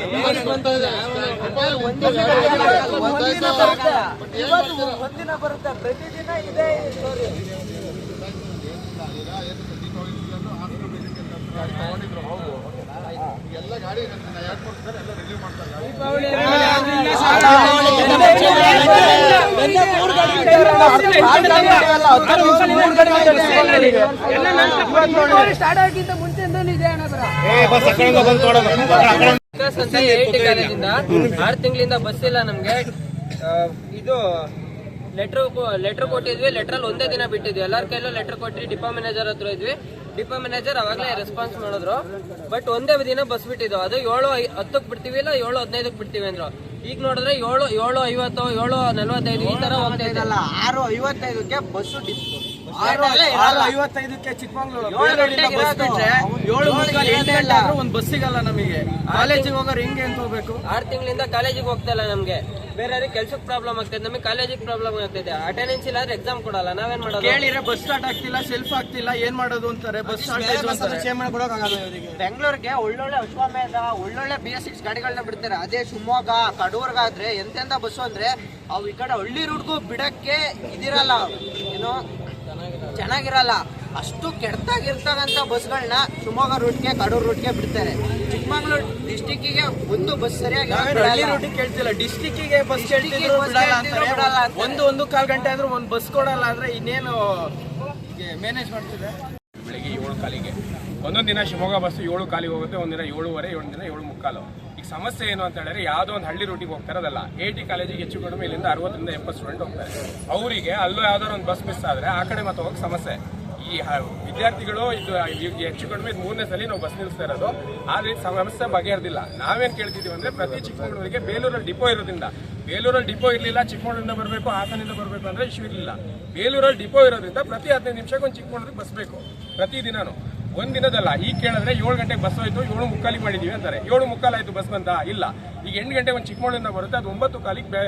ಒಂದಿನ ಬರುತ್ತೆ ಪ್ರತಿದಿನ ಇದೆ ವಿಕಾಸ್ ಅಂತ ಐಟಿ ಕಾಲೇಜಿಂದ ಆರು ತಿಂಗಳಿಂದ ಬಸ್ ಇಲ್ಲ ನಮ್ಗೆ ಇದು ಲೆಟರ್ ಲೆಟರ್ ಕೊಟ್ಟಿದ್ವಿ ಲೆಟರ್ ಅಲ್ಲಿ ಒಂದೇ ದಿನ ಬಿಟ್ಟಿದ್ವಿ ಎಲ್ಲರ ಕೈಲೂ ಲೆಟರ್ ಕೊಟ್ಟು ಡಿಪೋ ಮ್ಯಾನೇಜರ್ ಹತ್ರ ಇದ್ವಿ ಡಿಪೋ ಮ್ಯಾನೇಜರ್ ಅವಾಗಲೇ ರೆಸ್ಪಾನ್ಸ್ ಮಾಡಿದ್ರು ಬಟ್ ಒಂದೇ ದಿನ ಬಸ್ ಬಿಟ್ಟಿದ್ದು ಅದು ಏಳು ಹತ್ತಕ್ಕೆ ಬಿಡ್ತೀವಿ ಇಲ್ಲ ಏಳು ಹದಿನೈದಕ್ಕೆ ಬಿಡ್ತೀವಿ ಅಂದ್ರು ಈಗ ನೋಡಿದ್ರೆ ಏಳು ಏಳು ಐವತ್ತು ಏಳು ನಲ್ವತ್ತೈದು ಈ ತರ ಹೋಗ್ತಾ ಇದೆ. ಆರು ಐವತ್ತೈದಕ್ಕೆ ಬಸ್ಸು. ಐವತ್ತೈದಕ್ಕೆ ಚಿಕ್ಕಮಂಗ್ಳೂರು. ಏಳು ಗಂಟೆಗೆ ಇರೋದು ಬಿಟ್ರೆ ಏಳು ಮುಕ್ಕಾಲು, ಎಂಟು ಗಂಟೆ ಆದ್ರೂ ಒಂದು ಬಸ್ ಸಿಗಲ್ಲ ನಮಗೆ. ಕಾಲೇಜಿಗೆ ಹೋಗೋರು ಹೆಂಗೆ ಅಂತ ಹೋಗ್ಬೇಕು? ಆರ್ ತಿಂಗಳಿಂದ ಕಾಲೇಜಿಗೆ ಹೋಗ್ತಾ ಇಲ್ಲ ನಮ್ಗೆ. ಬೇರೆ ಕೆಲ್ಸಕ್ಕೆ ಪ್ರಾಬ್ಲಮ್ ಆಗ್ತದೆ ನಮಗೆ ಕಾಲೇಜಿಗೆ ಪ್ರಾಬ್ಲಮ್ ಆಗ್ತದೆ ಅಟೆಂಡೆನ್ಸ್ ಇಲ್ಲ ಅಂದ್ರೆ ಎಕ್ಸಾಮ್ ಕೊಡಲ್ಲ ನಾವೇನ್ ಮಾಡೋದು? ಕೇಳಿದ್ರೆ ಬಸ್ ಸ್ಟಾರ್ಟ್ ಆಗ್ತಿಲ್ಲ ಸೆಲ್ಫ್ ಆಗ್ತಿಲ್ಲ ಏನ್ ಮಾಡೋದು ಅಂತಾರೆ? ಬಸ್ ಬೆಂಗಳೂರಿಗೆ ಒಳ್ಳೊಳ್ಳೆ ಅಶ್ವಮೇಧ ಒಳ್ಳೊಳ್ಳೆ ಬಿ ಎಸ್ ಸಿಕ್ಸ್ ಗಾಡಿಗಳನ್ನ ಬಿಡ್ತಾರೆ. ಅದೇ ಶಿವಮೊಗ್ಗ ಕಡೂರ್ಗಾದ್ರೆ ಎಂತೆಂತ ಬಸ್ಸು ಅಂದ್ರೆ ಅವು ಈ ಕಡೆ ಹಳ್ಳಿ ರೂಟ್ಗೂ ಬಿಡಕ್ಕೆ ಇದಿರಲ್ಲ. ಏನೋ? ಚೆನ್ನಾಗಿರಲ್ಲ. ಅಷ್ಟು ಕೆಡ್ತಾಗಿರ್ತಕ್ಕಂಥ ಬಸ್ಗಳನ್ನ ಶಿವಮೊಗ್ಗ ರೂಟ್ಗೆ ಕಡೂರ್ ರೂಟ್ಗೆ ಬಿಡ್ತಾರೆ. ಚಿಕ್ಕಮಗಳೂರು ಡಿಸ್ಟಿಕ್ಕಿಗೆ ಒಂದು ಬಸ್ ಸರಿಯಾಗಿ ಹಳ್ಳಿ ರೂಟಿಗೆ ಕೇಳ್ತಿಲ್ಲ. ಡಿಸ್ಟಿಕ್ಕಿಗೆ ಬಸ್ ಕೇಳ್ತಿದ್ರು bus ಬಿಡಲ್ಲ ಕೇಳ್ತಿದ್ರು ಅಂತಾರೆ. ಬಿಡಲ್ಲ ಅಂತಾರೆ. ಒಂದು ಒಂದು ಕಾಲ್ ಗಂಟೆ ಆದ್ರೂ ಒಂದು ಬಸ್ ಕೊಡಲ್ಲ ಅಂದ್ರೆ ಇನ್ನೇನು ಮ್ಯಾನೇಜ್ ಮಾಡ್ತಿದೆ. ಬೆಳಿಗ್ಗೆ ಏಳು ಕಾಲಿಗೆ. ಒಂದೊಂದು ದಿನ ಶಿವಮೊಗ್ಗ ಬಸ್ಸು ಏಳು ಕಾಲಿಗೆ ಹೋಗುತ್ತೆ ಒಂದಿನ ಏಳುವರೆ ಏಳು ದಿನ ಏಳು ಮುಕ್ಕಾಲು ಈಗ ಸಮಸ್ಯೆ ಏನು ಅಂತ ಹೇಳಿದ್ರೆ ಯಾವುದೋ ಒಂದು ಹಳ್ಳಿ ರೂಟಿಗೆ ಹೋಗ್ತಾರದಲ್ಲ ಎ ಟಿ ಕಾಲೇಜಿಗೆ ಹೆಚ್ಚು ಕಡಿಮೆ ಇಲ್ಲಿಂದ ಅರವತ್ತರಿಂದ ಎಪ್ಪತ್ತು ಸ್ಟೂಡೆಂಟ್ ಹೋಗ್ತಾರೆ. ಅವರಿಗೆ ಅಲ್ಲೂ ಯಾವ್ದಾದ್ರು ಒಂದು ಬಸ್ ಮಿಸ್ ಆದರೆ ಆ ಕಡೆ ಮತ್ತೆ ಹೋಗಕ್ಕೆ ಸಮಸ್ಯೆ. ಈ ವಿದ್ಯಾರ್ಥಿಗಳು ಇದು ಹೆಚ್ಚು ಕಡಿಮೆ ಮೂರನೇ ಸಲ ನಾವು ಬಸ್ ನಿಲ್ಲಿಸ್ತಾ ಇರೋದು. ಆದ್ರೆ ಸಮಸ್ಯೆ ಬಗೆಹರಿದಿಲ್ಲ. ನಾವೇನ್ ಕೇಳ್ತಿದ್ದೀವಿ ಅಂದ್ರೆ ಪ್ರತಿ ಚಿಕ್ಕಮಗಳೂರಿಗೆ ಬೇಲೂರಲ್ಲಿ ಡಿಪೋ ಇರೋದ್ರಿಂದ. ಬೇಲೂರಲ್ಲಿ ಡಿಪೋ ಇರಲಿಲ್ಲ, ಚಿಕ್ಕಮಗಳೂರಿಂದ ಬರಬೇಕು, ಹಾಸನಿಂದ ಬರಬೇಕು ಅಂದ್ರೆ ಇಶ್ಯೂ ಇರಲಿಲ್ಲ. ಬೇಲೂರಲ್ಲಿ ಡಿಪೋ ಇರೋದ್ರಿಂದ ಪ್ರತಿ ಹದಿನೈದು ನಿಮಿಷಕ್ಕೆ ಒಂದು ಚಿಕ್ಕಮಗಳೂರಿಗೆ ಬಸ್ ಬೇಕು, ಪ್ರತಿ ದಿನಾನು. ಒಂದ್ ದಿನದಲ್ಲ. ಈಗ ಕೇಳಿದ್ರೆ ಏಳು ಗಂಟೆಗೆ ಬಸ್ ಹೋಯ್ತು, ಏಳು ಮುಕ್ಕಾಲಿಗೆ ಮಾಡಿದೀವಿ ಅಂತಾರೆ. ಏಳು ಮುಕ್ಕಾಲಾಯ್ತು ಬಸ್ ಬಂತ? ಇಲ್ಲ. ಈಗ ಎಂಟು ಗಂಟೆಗೆ ಒಂದು ಚಿಕ್ಕಮಗಳೂರಿಂದ ಬರುತ್ತೆ, ಅದು ಒಂಬತ್ತು ಕಾಲಿಗೆ ಬೇ,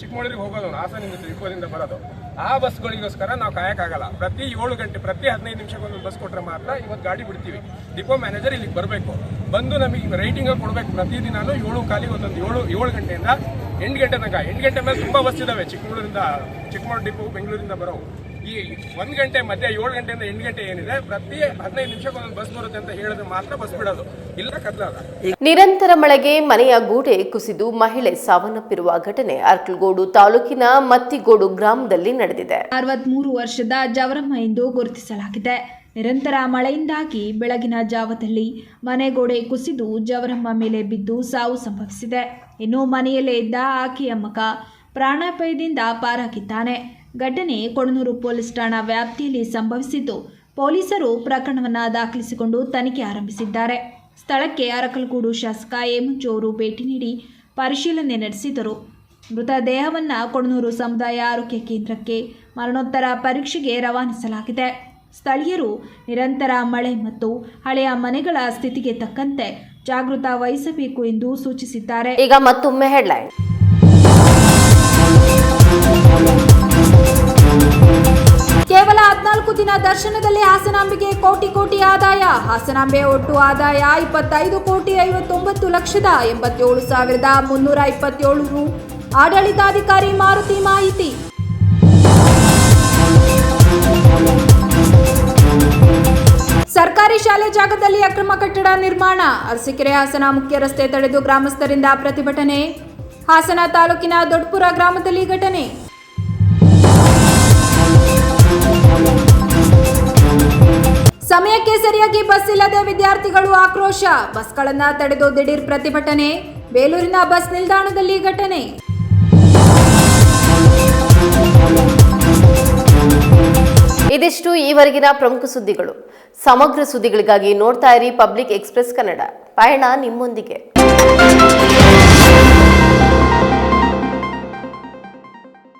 ಚಿಕ್ಕಮಗಳೂರಿಗೆ ಹೋಗೋದು ಹಾಸನಿಂದ ಡಿಪೋದಿಂದ ಬರೋದು. ಆ ಬಸ್ಗಳಿಗೋಸ್ಕರ ನಾವು ಕಾಯಕ್ಕಾಗಲ್ಲ. ಪ್ರತಿ ಏಳು ಗಂಟೆ, ಪ್ರತಿ ಹದಿನೈದು ನಿಮಿಷಕ್ಕೊಂದು ಬಸ್ ಕೊಟ್ಟರೆ ಮಾತ್ರ ಇವತ್ತು ಗಾಡಿ ಬಿಡ್ತೀವಿ. ಡಿಪೋ ಮ್ಯಾನೇಜರ್ ಇಲ್ಲಿಗೆ ಬರಬೇಕು. ಬಂದು ನಮಗೆ ರೈಟಿಂಗ್ ಕೊಡಬೇಕು. ಪ್ರತಿ ದಿನಾನು ಏಳು ಕಾಲಿಗೆ ಒಂದೊಂದು ಏಳು ಏಳು ಗಂಟೆಯಿಂದ ಎಂಟು ಗಂಟೆ ತನಕ. ಎಂಟು ಗಂಟೆ ಮೇಲೆ ತುಂಬ ಬಸ್ ಇದಾವೆ. ಚಿಕ್ಕಮಗಳೂರಿಂದ, ಚಿಕ್ಕಮಗಳೂರು ಡಿಪೋ ಬೆಂಗಳೂರಿಂದ ಬರೋ ಈ ಒಂದು ಗಂಟೆ ಮಧ್ಯ ಏಳು ಗಂಟೆಯಿಂದ ಎಂಟು ಗಂಟೆ ಏನಿದೆ ಪ್ರತಿ ಹದಿನೈದು ನಿಮಿಷಕ್ಕೆ ಒಂದೊಂದು ಬಸ್ ಬರುತ್ತೆ ಅಂತ ಹೇಳಿದ್ರೆ ಮಾತ್ರ ಬಸ್ ಬಿಡೋದು. ಇಲ್ಲ ಕತ್ಲಾಗ ನಿರಂತರ ಮಳೆಗೆ ಮನೆಯ ಗೂಡೆ ಕುಸಿದು ಮಹಿಳೆ ಸಾವನ್ನಪ್ಪಿರುವ ಘಟನೆ ಅರ್ಕಲ್ಗೋಡು ತಾಲೂಕಿನ ಮತ್ತಿಗೋಡು ಗ್ರಾಮದಲ್ಲಿ ನಡೆದಿದೆ. ಅರವತ್ಮೂರು ವರ್ಷದ ಜವರಮ್ಮ ಎಂದು ಗುರುತಿಸಲಾಗಿದೆ. ನಿರಂತರ ಮಳೆಯಿಂದಾಗಿ ಬೆಳಗಿನ ಜಾವದಲ್ಲಿ ಮನೆಗೋಡೆ ಕುಸಿದು ಜವರಮ್ಮ ಮೇಲೆ ಬಿದ್ದು ಸಾವು ಸಂಭವಿಸಿದೆ. ಇನ್ನು ಮನೆಯಲ್ಲೇ ಇದ್ದ ಆಕೆಯ ಮಗ ಪ್ರಾಣಾಪಾಯದಿಂದ ಪಾರಾಗಿದ್ದಾನೆ. ಘಟನೆ ಕೊಣನೂರು ಪೊಲೀಸ್ ಠಾಣಾ ವ್ಯಾಪ್ತಿಯಲ್ಲಿ ಸಂಭವಿಸಿದ್ದು. ಪೊಲೀಸರು ಪ್ರಕರಣವನ್ನು ದಾಖಲಿಸಿಕೊಂಡು ತನಿಖೆ ಆರಂಭಿಸಿದ್ದಾರೆ. ಸ್ಥಳಕ್ಕೆ ಅರಕಲಗೂಡು ಶಾಸಕ ಎ ಮಂಜು ಅವರು ಭೇಟಿ ನೀಡಿ ಪರಿಶೀಲನೆ ನಡೆಸಿದರು. ಮೃತದೇಹವನ್ನು ಕೊಣನೂರು ಸಮುದಾಯ ಆರೋಗ್ಯ ಕೇಂದ್ರಕ್ಕೆ ಮರಣೋತ್ತರ ಪರೀಕ್ಷೆಗೆ ರವಾನಿಸಲಾಗಿದೆ. ಸ್ಥಳೀಯರು ನಿರಂತರ ಮಳೆ ಮತ್ತು ಹಳೆಯ ಮನೆಗಳ ಸ್ಥಿತಿಗೆ ತಕ್ಕಂತೆ ಜಾಗೃತ ವಹಿಸಬೇಕು ಎಂದು ಸೂಚಿಸಿದ್ದಾರೆ. ಈಗ ಮತ್ತೊಮ್ಮೆ ಹೆಡ್ಲೈನ್. ಕೇವಲ ಹದಿನಾಲ್ಕು ದಿನ ದರ್ಶನದಲ್ಲಿ ಹಾಸನಾಂಬೆಗೆ ಕೋಟಿ ಕೋಟಿ ಆದಾಯ. ಹಾಸನಾಂಬೆ ಒಟ್ಟು ಆದಾಯ ಇಪ್ಪತ್ತೈದು ಕೋಟಿ ಐವತ್ತೊಂಬತ್ತು ಲಕ್ಷದ ಎಂಬತ್ತೇಳು ಸಾವಿರದ ಮುನ್ನೂರ ಇಪ್ಪತ್ತೇಳು ರು. ಆಡಳಿತಾಧಿಕಾರಿ ಮಾರುತಿ ಮಾಹಿತಿ. ಸರ್ಕಾರಿ ಶಾಲೆ ಜಾಗದಲ್ಲಿ ಅಕ್ರಮ ಕಟ್ಟಡ ನಿರ್ಮಾಣ. ಅರಸೀಕೆರೆ ಹಾಸನ ಮುಖ್ಯ ರಸ್ತೆ ತಡೆದು ಗ್ರಾಮಸ್ಥರಿಂದ ಪ್ರತಿಭಟನೆ. ಹಾಸನ ತಾಲೂಕಿನ ದೊಡ್ಡಪುರ ಗ್ರಾಮದಲ್ಲಿ ಘಟನೆ. ಸಮಯಕ್ಕೆ ಸರಿಯಾಗಿ ಬಸ್ ಇಲ್ಲದೆ ವಿದ್ಯಾರ್ಥಿಗಳು ಆಕ್ರೋಶ. ಬಸ್ಗಳನ್ನ ತಡೆದು ದಿಢೀರ್ ಪ್ರತಿಭಟನೆ. ಬೇಲೂರಿನ ಬಸ್ ನಿಲ್ದಾಣದಲ್ಲಿ ಘಟನೆ. ಇದಿಷ್ಟು ಈವರೆಗಿನ ಪ್ರಮುಖ ಸುದ್ದಿಗಳು. ಸಮಗ್ರ ಸುದ್ದಿಗಳಿಗಾಗಿ ನೋಡ್ತಾ ಇರಿ ಪಬ್ಲಿಕ್ ಎಕ್ಸ್ಪ್ರೆಸ್ ಕನ್ನಡ. ಪಯಣ ನಿಮ್ಮೊಂದಿಗೆ.